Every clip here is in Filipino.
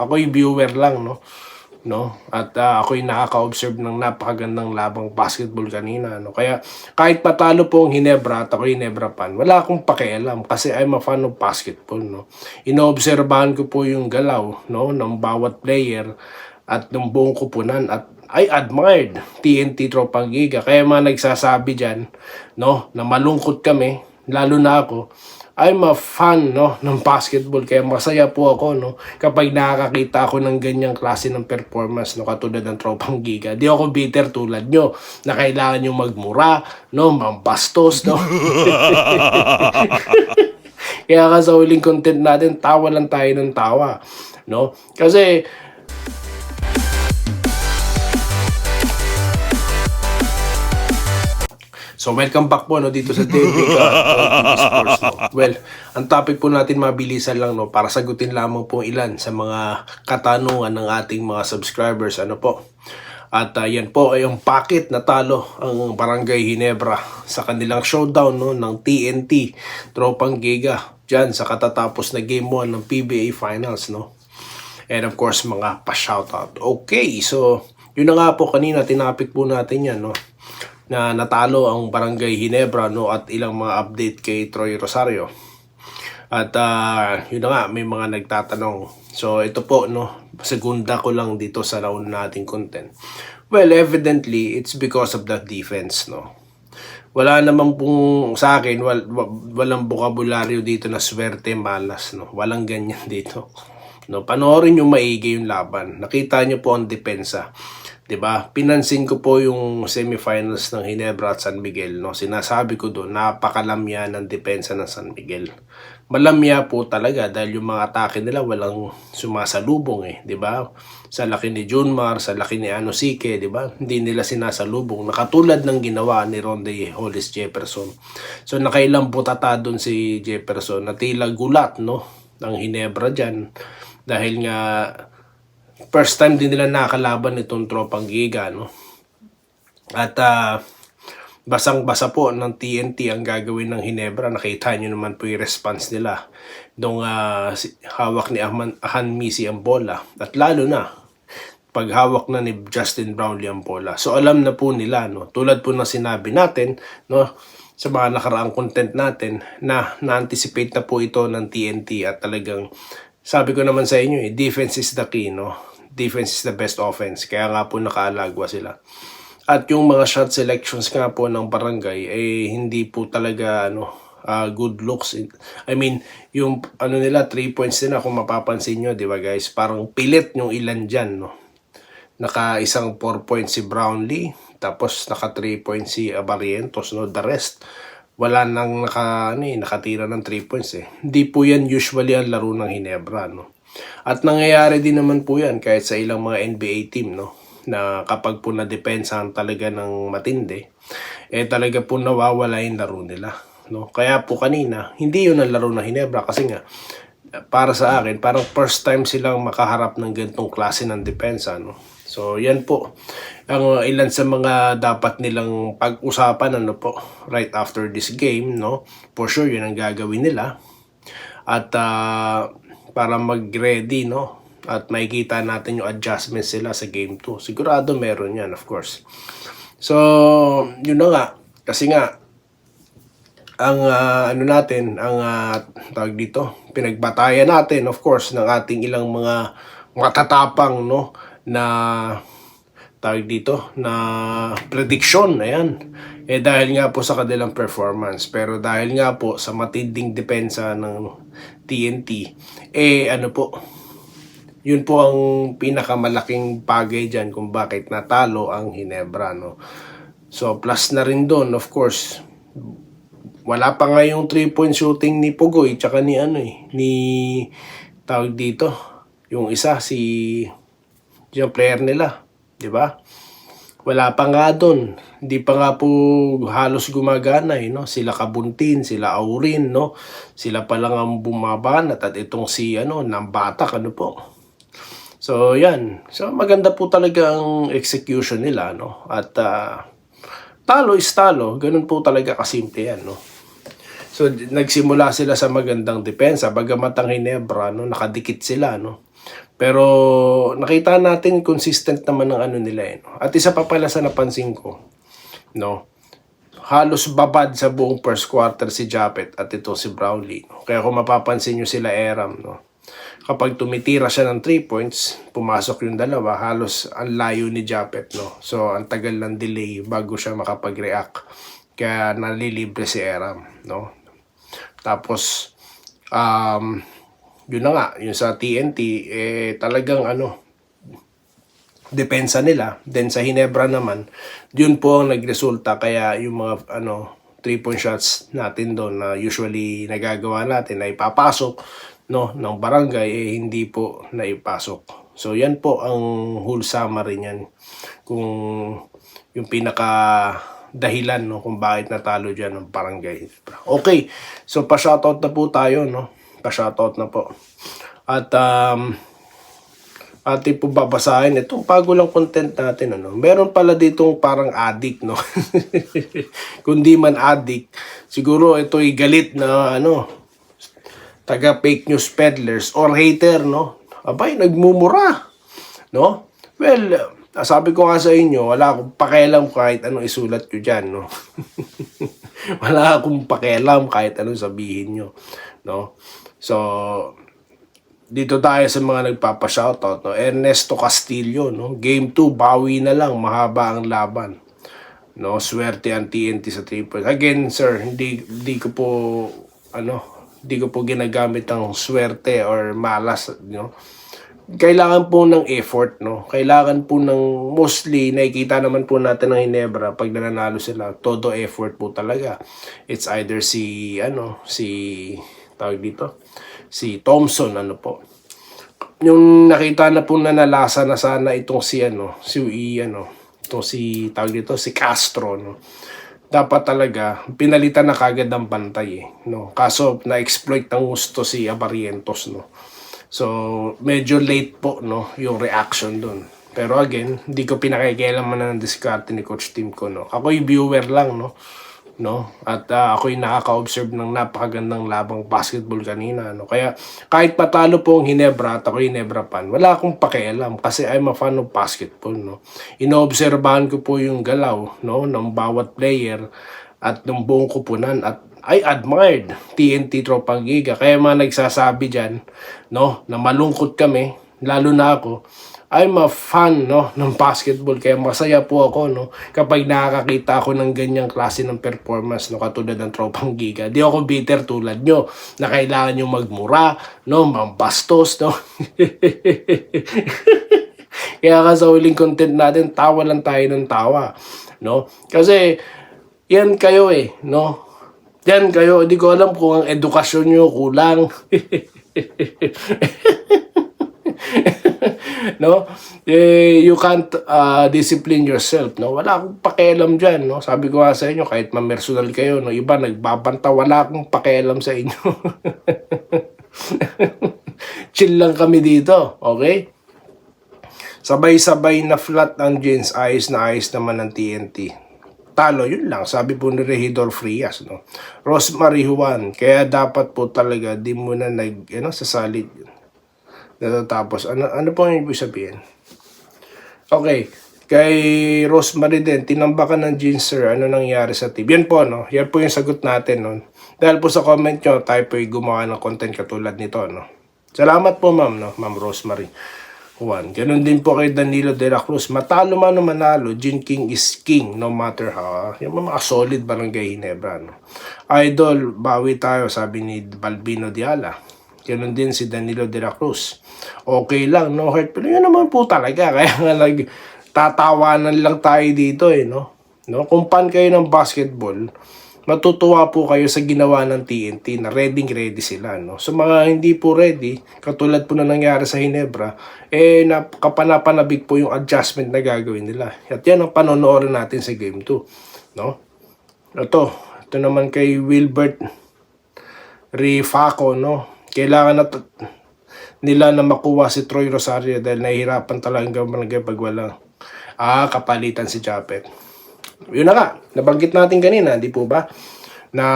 ako'y viewer lang, no? no? At ah, ako'y nakaka-observe ng napakagandang labang basketball kanina, no? Kaya kahit patalo po ang Hinebra at ako'y Hinebra fan, wala akong pakialam kasi I'm a fan of basketball, no? Inoobserbahan ko po yung galaw, no, ng bawat player at ng buong kupunan at I admired TNT Tropang Giga. Kaya mga nagsasabi dyan, no, na malungkot kami, lalo na ako, I'm a fan no ng basketball kaya masaya po ako no kapag nakakakita ako ng ganyang klase ng performance no katulad ng tropang giga. Di ako bitter tulad nyo na kailangan nyo magmura no mambastos no. kaya ka sa huling content natin tawa lang tayo ng tawa no kasi So welcome back po no dito sa TV Sports no. Well, ang topic po natin mabilisan lang no para sagutin lamang po ilan sa mga katanungan ng ating mga subscribers ano po. At uh, yan po ay yung packet na talo ang Barangay Hinebra sa kanilang showdown no ng TNT Tropang Giga diyan sa katatapos na game 1 ng PBA Finals no. And of course mga pa-shoutout. Okay, so yun na nga po kanina tinapik po natin yan no na natalo ang Barangay Hinebra no at ilang mga update kay Troy Rosario. At ah, yun na nga may mga nagtatanong. So ito po no, segunda ko lang dito sa nauna nating content. Well, evidently it's because of the defense no. Wala namang pong sa akin wal, wa- walang bokabularyo dito na swerte malas no. Walang ganyan dito. No, panoorin niyo maigi yung laban. Nakita niyo po ang depensa. 'Di ba? Pinansin ko po yung semifinals ng Hinebra at San Miguel, no. Sinasabi ko doon, napakalamya ng depensa ng San Miguel. Malamya po talaga dahil yung mga atake nila walang sumasalubong eh, 'di ba? Sa laki ni Junmar, sa laki ni Anosike, 'di ba? Hindi nila sinasalubong. Nakatulad ng ginawa ni Ronde Hollis Jefferson. So nakailang butata doon si Jefferson na tila gulat, no? Ng Hinebra diyan dahil nga first time din nila nakalaban itong tropang giga, no? At ah, basang-basa po ng TNT ang gagawin ng Hinebra. Nakita nyo naman po yung response nila nung si- hawak ni Ahman, Ahan Misi ang bola. At lalo na, paghawak na ni Justin Brownlee ang bola. So alam na po nila, no? tulad po na sinabi natin, no? sa mga nakaraang content natin na na-anticipate na po ito ng TNT at talagang sabi ko naman sa inyo eh, defense is the key, no? Defense is the best offense. Kaya nga po nakaalagwa sila. At yung mga shot selections nga po ng barangay eh hindi po talaga ano ah, good looks. I mean, yung ano nila 3 points nila kung mapapansin nyo, 'di ba guys? Parang pilit yung ilan diyan, no. Naka isang 4 points si Brownlee, tapos naka 3 points si Abarientos, no. The rest wala nang naka ano, eh, nakatira ng 3 points eh. Hindi po yan usually ang laro ng Hinebra, no. At nangyayari din naman po yan kahit sa ilang mga NBA team, no na kapag po na-depensahan talaga ng matindi, eh talaga po nawawala yung laro nila. No? Kaya po kanina, hindi yun ang laro ng Hinebra kasi nga, para sa akin, parang first time silang makaharap ng ganitong klase ng depensa. No? So, yan po. Ang uh, ilan sa mga dapat nilang pag-usapan ano po right after this game no? For sure yun ang gagawin nila. At uh, para mag-ready no? At makikita natin yung adjustments sila sa game 2 sigurado meron yan of course. So yun na nga. Kasi nga ang ah, ano natin, ang ah, tawag dito, pinagbatayan natin of course ng ating ilang mga matatapang no na tawag dito na prediction ayan. Eh dahil nga po sa kanilang performance. Pero dahil nga po sa matinding depensa ng TNT eh ano po yun po ang pinakamalaking bagay dyan kung bakit natalo ang Hinebra no? So plus na rin doon of course. Wala pa nga yung 3 point shooting ni Pugoy tsaka ni ano eh ni tawag dito yung isa si yung player nila di ba? Wala pa nga doon hindi pa nga po halos gumagana eh, no? Sila Kabuntin sila Aurin no? Sila pa lang ang bumabanat at itong si ano Nambatak ano po? So yan. So maganda po talaga ang execution nila no? At ah, talo is talo. Ganun po talaga kasimple yan no? So nagsimula sila sa magandang depensa. Bagamat ang Hinebra no? Nakadikit sila no. Pero nakita natin consistent naman ng ano nila eh. At isa pa pala sa napansin ko, no? halos babad sa buong first quarter si Japet at ito si Brownlee. No? Kaya kung mapapansin nyo sila Eram, no? kapag tumitira siya ng 3 points, pumasok yung dalawa, halos ang layo ni Japet. No? So, ang tagal ng delay bago siya makapag-react. Kaya nalilibre si Eram. No? Tapos, um, yun na nga, yung sa TNT, eh, talagang ano, depensa nila. Then sa Hinebra naman, yun po ang nagresulta. Kaya yung mga ano, three-point shots natin doon na usually nagagawa natin na ipapasok no, ng barangay, eh, hindi po naipasok. So yan po ang whole summary niyan. Kung yung pinaka dahilan no kung bakit natalo diyan ng barangay. Okay. So pa-shoutout na po tayo no. Pa-shoutout na po. At um, ating po babasahin itong bago lang content natin ano. Meron pala ditong parang addict no. Kung di man addict, siguro ito ay galit na ano taga fake news peddlers or hater no. Abay nagmumura no. Well, uh, sabi ko nga sa inyo, wala akong pakialam kahit anong isulat nyo dyan, no? wala akong pakialam kahit anong sabihin nyo, no? So, dito tayo sa mga nagpapa-shoutout, no? Ernesto Castillo, no? Game 2, bawi na lang, mahaba ang laban. No, swerte ang TNT sa 3 points. Again, sir, hindi hindi ko po ano, hindi ko po ginagamit ang swerte or malas, know. Kailangan po ng effort, no? Kailangan po ng mostly nakikita naman po natin ng Hinebra pag nananalo sila, todo effort po talaga. It's either si ano, si tawag dito, si Thompson ano po. Yung nakita na po na nalasa na sana itong si ano, si I, ano, itong si tawag dito, si Castro, no. Dapat talaga pinalitan na kagad ang bantay eh, no. Kaso na-exploit ng gusto si Abarientos, no. So, medyo late po, no, yung reaction dun. Pero again, hindi ko pinakikialaman ng diskarte ni Coach Tim ko, no. Ako yung viewer lang, no. No? At uh, ako yung nakaka-observe ng napakagandang labang basketball kanina, no. Kaya kahit patalo po ang Hinebra at ako Hinebra fan, wala akong pakialam kasi I'm a fan of basketball, no. Inoobserbahan ko po yung galaw, no, ng bawat player at ng buong kupunan at I admired TNT Tropang Giga. Kaya mga nagsasabi dyan, no, na malungkot kami, lalo na ako, I'm a fan no ng basketball kaya masaya po ako no kapag nakakakita ako ng ganyang klase ng performance no katulad ng tropang giga. Di ako bitter tulad nyo na kailangan nyo magmura no mambastos no. kaya ka sa huling content natin tawa lang tayo ng tawa no kasi yan kayo eh no yan kayo, hindi ko alam kung ang edukasyon nyo kulang. no? Eh, you can't uh, discipline yourself, no? Wala akong pakialam diyan, no? Sabi ko nga sa inyo, kahit mamersonal kayo, no, iba nagbabanta, wala akong pakialam sa inyo. Chill lang kami dito, okay? Sabay-sabay na flat ang jeans, ayos na ayos naman ng TNT. Talo, yun lang. Sabi po ni Regidor Frias, no? Rosemary Juan, kaya dapat po talaga di mo na nag, ano, sasalit natatapos. Ano, ano po yung ibig sabihin? Okay, kay Rosemary din, tinambakan ng jeans sir, ano nangyari sa team? Yan po, no? Yan po yung sagot natin, no? Dahil po sa comment nyo, tayo po gumawa ng content katulad nito, no? Salamat po, ma'am, no? Ma'am Rosemary. Juan. Ganun din po kay Danilo de la Cruz. Matalo man o manalo, Jin King is king no matter how. Yung mga solid barangay Hinebra. No? Idol, bawi tayo, sabi ni Balbino Diala. Ganun din si Danilo de la Cruz. Okay lang, no hurt. Pero yun naman po talaga. Kaya nga nag tatawanan lang tayo dito eh, no? no? Kung pan kayo ng basketball, matutuwa po kayo sa ginawa ng TNT na ready ready sila no. So mga hindi po ready, katulad po na nangyari sa Hinebra, eh napakapanapanabig po yung adjustment na gagawin nila. At yan ang panonoodin natin sa game 2, no. Ito, ito naman kay Wilbert Rifaco, no. Kailangan na nila na makuha si Troy Rosario dahil nahihirapan talaga barangay pag walang ah, kapalitan si Japet. Yun na nga, nabanggit natin kanina, di po ba? na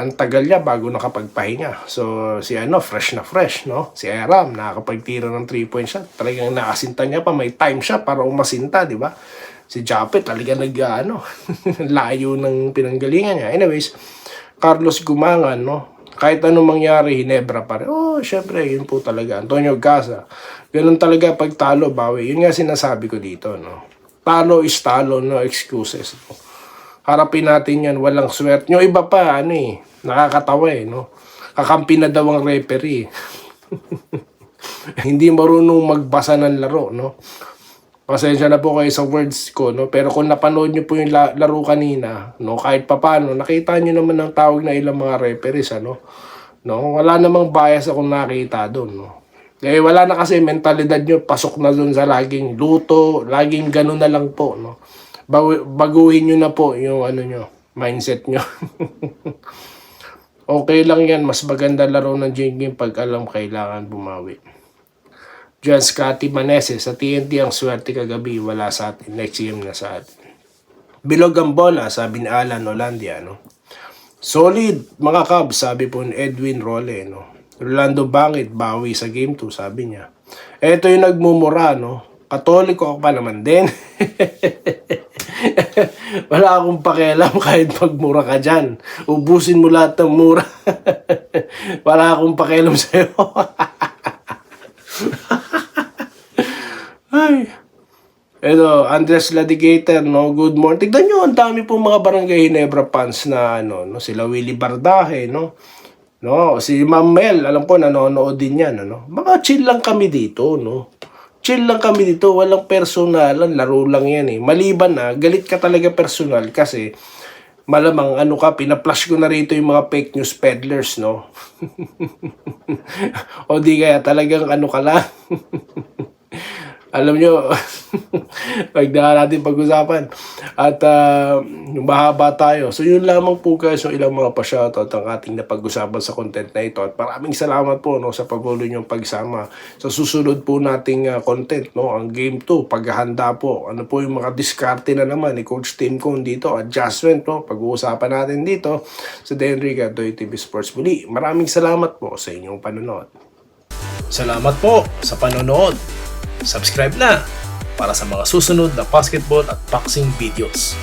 ang tagal niya bago nakapagpahinga. So, si ano, fresh na fresh, no? Si Aram, nakakapagtira ng 3-point shot. Talagang nakasinta niya pa, may time siya para umasinta, di ba? Si Japet, talaga nag, ano, layo ng pinanggalingan niya. Anyways, Carlos Gumangan, no? Kahit anong mangyari, Hinebra pa rin. Oh, syempre, yun po talaga. Antonio Gaza. Ganun talaga pag talo, bawi. Yun nga sinasabi ko dito, no? Talo is talo, no excuses. No? harapin natin yan, walang swerte. Yung iba pa, ano eh, nakakatawa eh, no? Kakampi na daw ang referee. Hindi marunong magbasa ng laro, no? Pasensya na po kayo sa words ko, no? Pero kung napanood nyo po yung la- laro kanina, no? Kahit papano, nakita nyo naman ang tawag na ilang mga referees, ano? No? Wala namang bias akong nakita doon, no? Eh, wala na kasi mentalidad nyo, pasok na doon sa laging luto, laging ganun na lang po, no? Bagu- baguhin nyo na po yung ano nyo, mindset nyo. okay lang yan, mas maganda laro ng Jing pag alam kailangan bumawi. Diyan Scotty Manese, sa TNT ang swerte kagabi, wala sa atin. Next game na sa atin. Bilog ang bola, sabi ni Alan Olandia, no? Solid, mga Cubs, sabi po ni Edwin Role, no? Rolando Bangit, bawi sa game 2, sabi niya. Ito yung nagmumura, no? Katoliko ako pa naman din. Wala akong pakialam kahit magmura ka dyan. Ubusin mo lahat ng mura. Wala akong pakialam sa'yo. Ay. Ito, Andres Ladigator, no? Good morning. Tignan nyo, ang dami pong mga Barangay Hinebra fans na, ano, no? Sila Willie Bardahe, no? No, si Ma'am Mel, alam ko, nanonood din yan, ano? Mga chill lang kami dito, no? Chill lang kami dito, walang personalan, laro lang yan, eh. Maliban na, galit ka talaga personal kasi malamang ano ka, pina-flash ko na rito yung mga fake news peddlers, no? o di kaya talagang ano ka lang. Alam nyo, na natin pag-usapan. At uh, mahaba tayo. So yun lamang po guys, yung ilang mga pa-shoutout ang ating napag-usapan sa content na ito. At maraming salamat po no, sa pagtuloy niyong pagsama sa susunod po nating uh, content. No, ang game 2, paghahanda po. Ano po yung mga diskarte na naman ni Coach Tim Cone dito. Adjustment no, pag-uusapan natin dito sa Denrica Doy TV Sports muli. Maraming salamat po sa inyong panonood. Salamat po sa panonood. Subscribe na para sa mga susunod na basketball at boxing videos.